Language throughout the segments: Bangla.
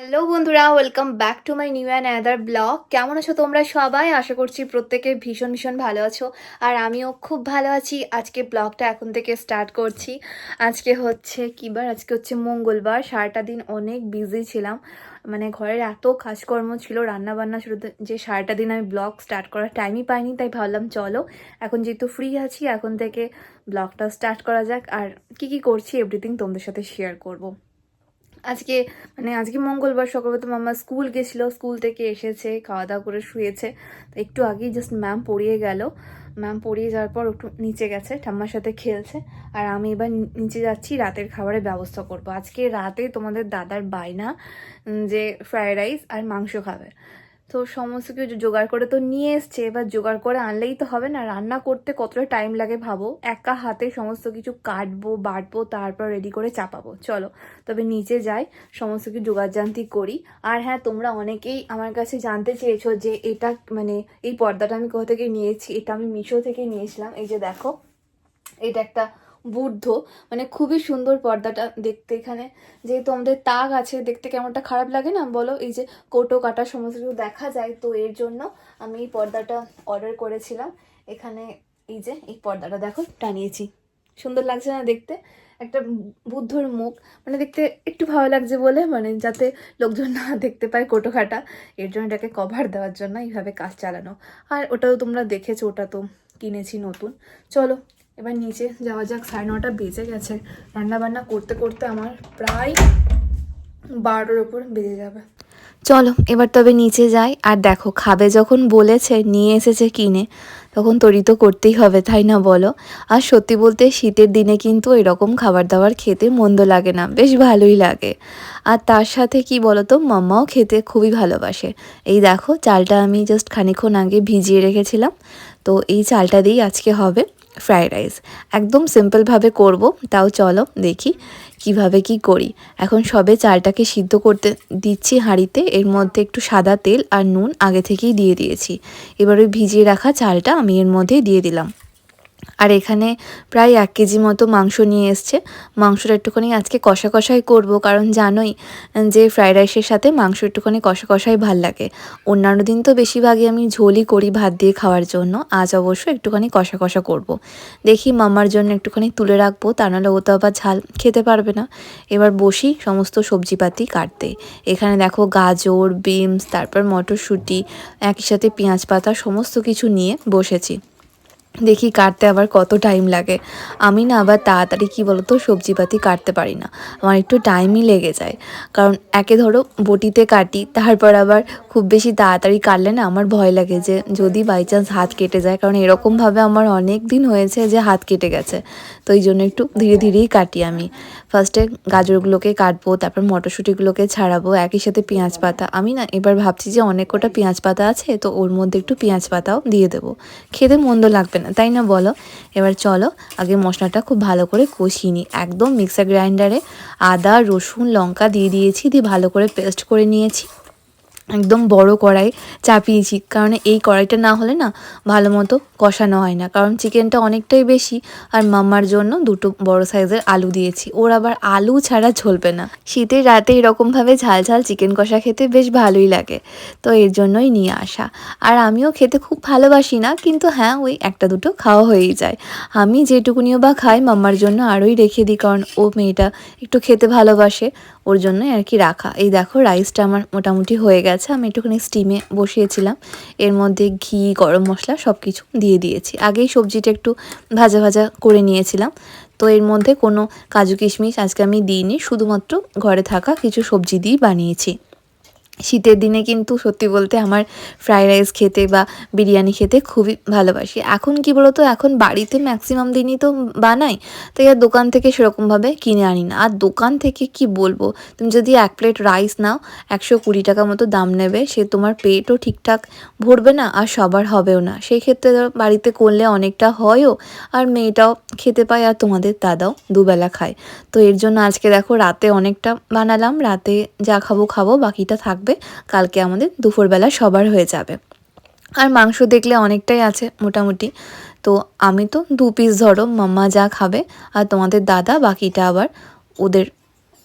হ্যালো বন্ধুরা welcome back to my new and other blog কেমন আছো তোমরা সবাই? আশা করছি প্রত্যেকে ভীষণ ভীষণ ভালো আছো, আর আমিও খুব ভালো আছি। আজকে ব্লগটা এখন থেকে স্টার্ট করছি। আজকে হচ্ছে কিবার আজকে হচ্ছে মঙ্গলবার, সারাটা দিন অনেক বিজি ছিলাম। মানে ঘরের এত কাজকর্ম ছিল রান্না বান্না শুরু যে সারাটা দিন আমি ব্লগ স্টার্ট করার টাইমই পাইনি, তাই ভাবলাম চলো, এখন যেহেতু ফ্রি আছি, এখন থেকে ব্লগটা স্টার্ট করা যাক। আর কি কি করছি এভরিথিং তোমাদের সাথে শেয়ার করব। আজকে মানে আজকে মঙ্গলবার, সকালবেলা তো মামা স্কুল গেছিল, স্কুল থেকে এসেছে খাওয়া দাওয়া করে শুয়েছে। একটু আগেই জাস্ট ম্যাম পড়িয়ে গেল। ম্যাম পড়িয়ে যাওয়ার পর একটু নিচে গেছে, ঠাম্মার সাথে খেলছে। আর আমি এবার নিচে যাচ্ছি, রাতের খাবারের ব্যবস্থা করব। আজকে রাতে তোমাদের দাদার বায়না যে ফ্রায়েড রাইস আর মাংস খাবে। তো সমস্ত কিছু জোগাড় করে তো নিয়ে এসছে, এবার জোগাড় করে আনলেই তো হবে না। রান্না করতে কতটা টাইম লাগে ভাবো? একা হাতে সমস্ত কিছু কাটবো, বাটবো, তারপর রেডি করে চাপাবো। চলো, তবে নিচে যাই, সমস্ত কিছু জোগাড়যান্তি করি। আর হ্যাঁ তোমরা অনেকেই আমার কাছে জানতে চেয়েছো যে এটা মানে এই পর্দাটা আমি কোথা থেকে নিয়েছি, এটা আমি মিশো থেকে নিয়েছিলাম। এই যে দেখো, এটা একটা বুদ্ধ মানে খুবই সুন্দর পর্দাটা দেখতে এখানে। যেহেতু আমাদের তাক আছে, দেখতে কেমনটা খারাপ লাগে না? বলো, এই যে কোটো কাটা সমস্ত কিছু দেখা যায়, তো এর জন্য আমি এই পর্দাটা অর্ডার করেছিলাম। এখানে এই যে, এই পর্দাটা দেখো, টানিয়েছি। সুন্দর লাগছে না দেখতে? একটা বুদ্ধর মুখ। মানে দেখতে একটু ভালো লাগছে বলে মানে যাতে লোকজন না দেখতে পায় কোটো খাটা এর জন্য এটাকে কভার দেওয়ার জন্য এইভাবে কাজ চালানো। আর ওটাও তোমরা দেখেছ, ওটা তো কিনেছি নতুন। চলো এবার নিচে যাওয়া যাক, সাড়ে নটা বেজে গেছে। রান্না বান্না করতে করতে আমার প্রায় বারোটার ওপর বেজে যাবে। চলো, এবার তবে নিচে যাই। আর দেখো, খাবে যখন বলেছে, নিয়ে এসেছে কিনে, তখন তৈরি তো করতেই হবে, তাই না বলো? আর সত্যি বলতে, শীতের দিনে কিন্তু এরকম খাবার দাবার খেতে মন্দ লাগে না, বেশ ভালোই লাগে। আর তার সাথে কি বলো তো মাম্মাও খেতে খুবই ভালোবাসে। এই দেখো, চালটা আমি জাস্ট খানিক্ষণ আগে ভিজিয়ে রেখেছিলাম। তো এই চালটা দিয়েই আজকে হবে। ফ্রায়েড রাইস একদম সিম্পলভাবে করব, তাও চলো দেখি কীভাবে কি করি। এখন সবে চালটাকে সিদ্ধ করতে দিচ্ছি হাঁড়িতে, এর মধ্যে একটু সাদা তেল আর নুন আগে থেকেই দিয়ে দিয়েছি। এবার ওই ভিজিয়ে রাখা চালটা আমি এর মধ্যে দিয়ে দিলাম। আর এখানে প্রায় এক কেজি মতো মাংস নিয়ে এসছে। মাংসটা একটুখানি আজকে কষা কষাই করব, কারণ জানোই যে ফ্রাইড রাইসের সাথে মাংস একটুখানি কষা কষাই ভালো লাগে। অন্যান্য দিন তো বেশিরভাগই আমি ঝোলই করি ভাত দিয়ে খাওয়ার জন্য, আজ অবশ্য একটুখানি কষা কষা করব। দেখি মামার জন্য একটুখানি তুলে রাখব, তা নাহলে ও তো আবার ঝাল খেতে পারবে না। এবার বসি সমস্ত সবজিপাতি কাটতে। এখানে দেখো গাজর, বিনস, তারপর মটরশুঁটি, একই সাথে পেঁয়াজ পাতা, সমস্ত কিছু নিয়ে বসেছি। দেখি কাটতে আবার কত টাইম লাগে। আমি না আবার তাড়াতাড়ি, কী বলতো, সবজিপাতি কাটতে পারি না। আমার একটু টাইমই লেগে যায়। কারণ একে ধরো, বটিতে কাটি, তারপর আবার খুব বেশি তাড়াতাড়ি কাটলে না আমার ভয় লাগে যে, যদি বাই চান্স হাত কেটে যায়। কারণ এরকমভাবে আমার অনেক দিন হয়েছে যে হাত কেটে গেছে। তো এই জন্য একটু ধীরে ধীরেই কাটি আমি। ফার্স্টে গাজরগুলোকে কাটবো, তারপর মটরশুঁটিগুলোকে ছাড়াবো, একই সাথে পেঁয়াজ পাতা। আমি না এবার ভাবছি যে অনেক কটা পেঁয়াজ পাতা আছে, তো ওর মধ্যে একটু পেঁয়াজ পাতাও দিয়ে দেবো। খেতে মন্দ লাগবে না, তাই না বলো? এবার চলো, আগে মশলাটা খুব ভালো করে কষিয়ে নিই। একদম মিক্সার গ্রাইন্ডারে আদা, রসুন, লঙ্কা দিয়ে দিয়েছি, দিয়ে ভালো করে পেস্ট করে নিয়েছি। একদম বড় কড়াই চাপিয়েছি। কারণ এই কড়াইটা না হলে না ভালো মতো কষানো হয় না। কারণ চিকেনটা অনেকটাই বেশি আর মাম্মার জন্য দুটো বড় সাইজের আলু দিয়েছি। ওর আবার আলু ছাড়া ঝলবে না। শীতের রাতে এরকমভাবে ঝাল ঝাল চিকেন কষা খেতে বেশ ভালোই লাগে। তো এর জন্যই নিয়ে আসা। আর আমিও খেতে খুব ভালোবাসি না, কিন্তু হ্যাঁ ওই একটা দুটো খাওয়া হয়েই যায়। আমি যেটুকুনিও বা খাই মাম্মার জন্য আরোই রেখে দিই, কারণ ও মেয়েটা একটু খেতে ভালোবাসে। ওর জন্য আর কি রাখা। এই দেখো রাইসটা আমার মোটামুটি হয়ে গেছে। আমি একটুখানি স্টিমে বসিয়েছিলাম। এর মধ্যে ঘি, গরম মশলা সব কিছু দিয়ে দিয়েছি। আগেই সবজিটা একটু ভাজা ভাজা করে নিয়েছিলাম। তো এর মধ্যে কোনো কাজু কিশমিশ আজকে আমি দিইনি। শুধুমাত্র ঘরে থাকা কিছু সবজি দিয়েই বানিয়েছি। শীতের দিনে কিন্তু সত্যি বলতে আমার ফ্রাইড রাইস খেতে বা বিরিয়ানি খেতে খুবই ভালোবাসি। এখন কি বলতো? এখন বাড়িতে ম্যাক্সিমাম দিনই তো বানাই, তাই আর দোকান থেকে সেরকমভাবে কিনে আনি না। আর দোকান থেকে কি বলব? তুমি যদি এক প্লেট রাইস নাও, একশো কুড়ি টাকা মতো দাম নেবে, সে তোমার পেটও ঠিকঠাক ভরবে না আর সবার হবেও না। সেই ক্ষেত্রে বাড়িতে করলে অনেকটা হয়ও, আর মেয়েটাও খেতে পায় আর তোমাদের দাদাও দুবেলা খায়। তো এর জন্য আজকে দেখো রাতে অনেকটা বানালাম, রাতে যা খাব খাব, বাকিটা থাকবে কালকে আমাদের দুপুরবেলা সবার হয়ে যাবে। আর মাংস দেখলে অনেকটাই আছে মোটামুটি। তো আমি তো দু পিস ধরো, মাম্মা যা খাবে আর তোমাদের দাদা, বাকিটা আবার ওদের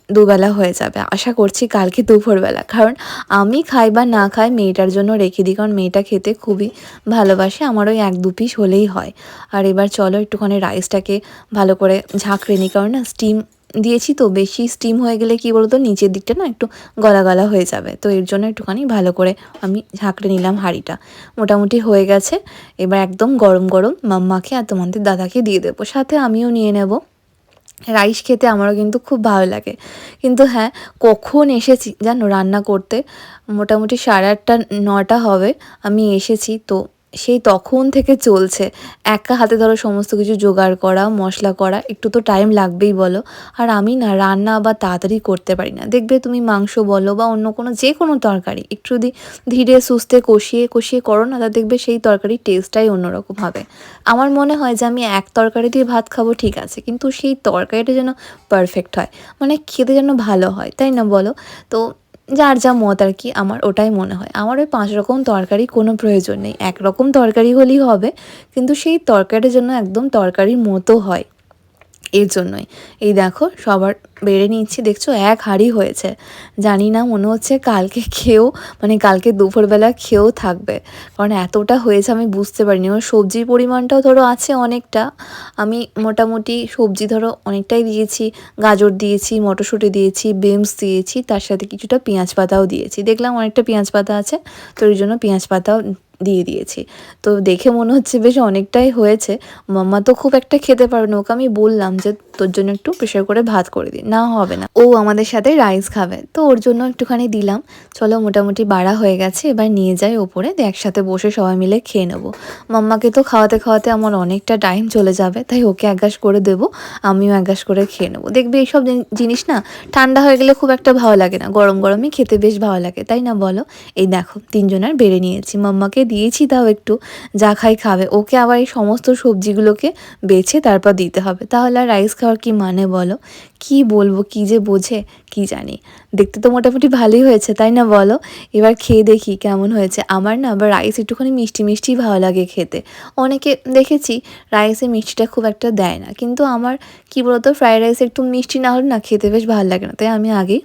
দুবেলা হয়ে যাবে। আশা করছি কালকে দুপুরবেলা। কারণ আমি খাই বা না খাই মেয়েটার জন্য রেখে দিই, কারণ মেয়েটা খেতে খুবই ভালোবাসে। আমার ওই এক দু পিস হলেই হয়। আর এবার চলো একটুখানি রাইসটাকে ভালো করে ঝাঁকড়ে নিই, কারণ না স্টিম দিয়েছি, তো বেশি স্টিম হয়ে গেলে কি বলতো, নিচের দিকটা না একটু গলা গলা হয়ে যাবে। তো এর জন্য একটুখানি ভালো করে আমি ঝাঁকড়ে নিলাম হাঁড়িটা। মোটামুটি হয়ে গেছে। এবার একদম গরম গরম মাম্মাকে আর তোমাদের দাদাকে দিয়ে দেবো। সাথে আমিও নিয়ে নেব। রাইস খেতে আমারও কিন্তু খুব ভালো লাগে। কিন্তু হ্যাঁ কখন এসেছি জানো রান্না করতে? মোটামুটি সাড়ে আটটা, নটা হবে। আমি এসেছি, তো সেই তখন থেকে চলছে। একা হাতে ধরো সমস্ত কিছু জোগাড় করা, মশলা করা, একটু তো টাইম লাগবেই বলো। আর আমি না রান্না বা তাড়াতাড়ি করতে পারি না। দেখবে তুমি মাংস বলো বা অন্য কোনো যে কোনো তরকারি, একটু যদি ধীরে সুস্থে কষিয়ে কষিয়ে করো না, তা দেখবে সেই তরকারির টেস্টটাই অন্যরকম হবে। আমার মনে হয় যে আমি এক তরকারি দিয়ে ভাত খাব, ঠিক আছে। কিন্তু সেই তরকারিটা যেন পারফেক্ট হয়। মানে খেতে যেন ভালো হয়, তাই না বলো? তো যার যা মত আর কি আমার, ওটাই মনে হয়। আমার ওই পাঁচ রকম তরকারি কোনো প্রয়োজন নেই। এক রকম তরকারি হলেই হবে, কিন্তু সেই তরকারির জন্য একদম তরকারির মতো হয়। এর জন্যই। এই দেখো, সবার বেড়ে নিচ্ছি দেখছ? এক হাঁড়ি হয়েছে। জানি না, মনে হচ্ছে কালকে খেয়েও মানে কালকে দুপুরবেলা খেয়েও থাকবে। কারণ এতটা হয়েছে, আমি বুঝতে পারিনি। ওর সবজির পরিমাণটাও ধরো আছে অনেকটা। আমি মোটামুটি সবজি ধরো অনেকটাই দিয়েছি। গাজর দিয়েছি, মটরশুঁটি দিয়েছি বিমস দিয়েছি, তার সাথে কিছুটা পেঁয়াজ পাতাও দিয়েছি। দেখলাম অনেকটা পেঁয়াজ পাতা আছে, তো ওই জন্য পেঁয়াজ পাতাও দিয়ে দিয়েছি। তো দেখে মনে হচ্ছে বেশ অনেকটাই হয়েছে। মাম্মা তো খুব একটা খেতে পারবে না। ওকে আমি বললাম যে তোর জন্য একটু প্রেশার করে ভাত করে দিই। না, হবে না। ও আমাদের সাথে রাইস খাবে। তো ওর জন্য একটুখানি দিলাম। চলো মোটামুটি বাড়া হয়ে গেছে। এবার নিয়ে যাই ওপরে। একসাথে বসে সবাই মিলে খেয়ে নেব। মাম্মাকে তো খাওয়াতে খাওয়াতে আমার অনেকটা টাইম চলে যাবে। তাই ওকে গাছ করে দেবো। আমিও গাছ করে খেয়ে নেব। দেখবে এইসব জিনিস না, ঠান্ডা হয়ে গেলে খুব একটা ভালো লাগে না। গরম গরমই খেতে বেশ ভালো লাগে। তাই না বলো? এই দেখো, তিনজনের বেড়ে নিয়েছি। মাম্মাকে দিয়েছি তাও একটু। যা খাই খাবে। ওকে আবার এই সমস্ত সবজিগুলোকে বেছে তারপর দিতে হবে। তাহলে আর রাইস খাওয়ার কি মানে বলো? কি বলব, কি যে বোঝে, কি জানি। দেখতে তো মোটামুটি ভালোই হয়েছে, তাই না বলো? এবার খেয়ে দেখি কেমন হয়েছে। আমার না আবার রাইস একটুখানি মিষ্টি মিষ্টি ভালো লাগে খেতে। অনেকে দেখেছি রাইসে মিষ্টিটা খুব একটা দেয় না। কিন্তু আমার, কি বলতো, ফ্রাইড রাইস একটু মিষ্টি না হলে না খেতে বেশ ভালো লাগে না। তাই আমি আগেই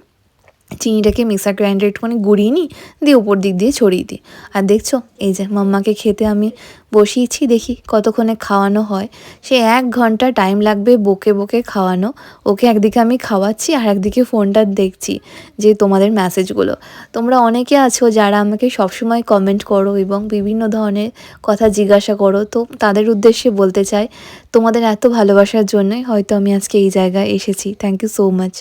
চিনিটাকে মিক্সার গ্রাইন্ডার একটুখানি গুঁড়িয়ে নিই, দিয়ে উপর দিক দিয়ে ছড়িয়ে দিই। আর দেখছ, এই যে মাম্মাকে খেতে আমি বসিয়েছি, দেখি কতক্ষণে খাওয়ানো হয়। সে এক ঘণ্টা টাইম লাগবে বকে বকে খাওয়ানো। ওকে একদিকে আমি খাওয়াচ্ছি, আর একদিকে ফোনটা দেখছি যে তোমাদের মেসেজগুলো তোমরা অনেকে আছো যারা আমাকে সবসময় কমেন্ট করো এবং বিভিন্ন ধরনের কথা জিজ্ঞাসা করো। তো তাদের উদ্দেশ্যে বলতে চাই, তোমাদের এত ভালোবাসার জন্যই হয়তো আমি আজকে এই জায়গায় এসেছি। Thank you so much